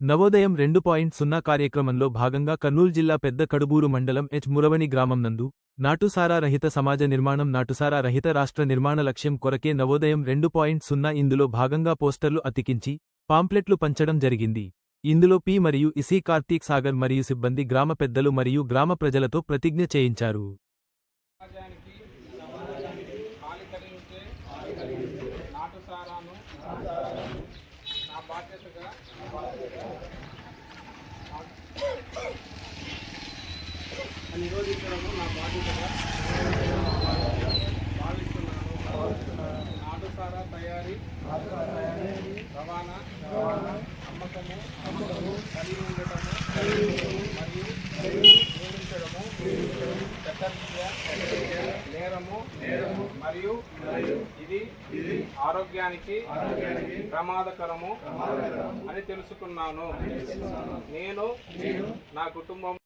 నవోదయం రెండు పాయింట్ సున్నా కార్యక్రమంలో భాగంగా కర్నూలు జిల్లా పెద్ద కడుబూరు మండలం హెచ్ మురవని గ్రామం నందు నాటుసారా రహిత సమాజ నిర్మాణం నాటుసారా రహిత రాష్ట్ర నిర్మాణ లక్ష్యం కొరకే నవోదయం రెండు పాయింట్ సున్నా ఇందులో భాగంగా పోస్టర్లు అతికించి పాంప్లెట్లు పంచడం జరిగింది. ఇందులో పి మరియు ఇసి కార్తీక్ సాగర్ మరియు సిబ్బంది గ్రామ పెద్దలు మరియు గ్రామ ప్రజలతో ప్రతిజ్ఞ చేయించారు. నా బాధ్యతగా నిరోధించడము నా బాధ్యతగా భావిస్తున్నాను నాటుసారా తయారీ రవాణా అమ్మకము అమ్మకము కలిగి ఉండటము మరియు జోడించడము చట్టరీత్యా నేరము మరియు ఇది ఆరోగ్యానికి ప్రమాదకరము అని తెలుసుకున్నాను. నేను నా కుటుంబం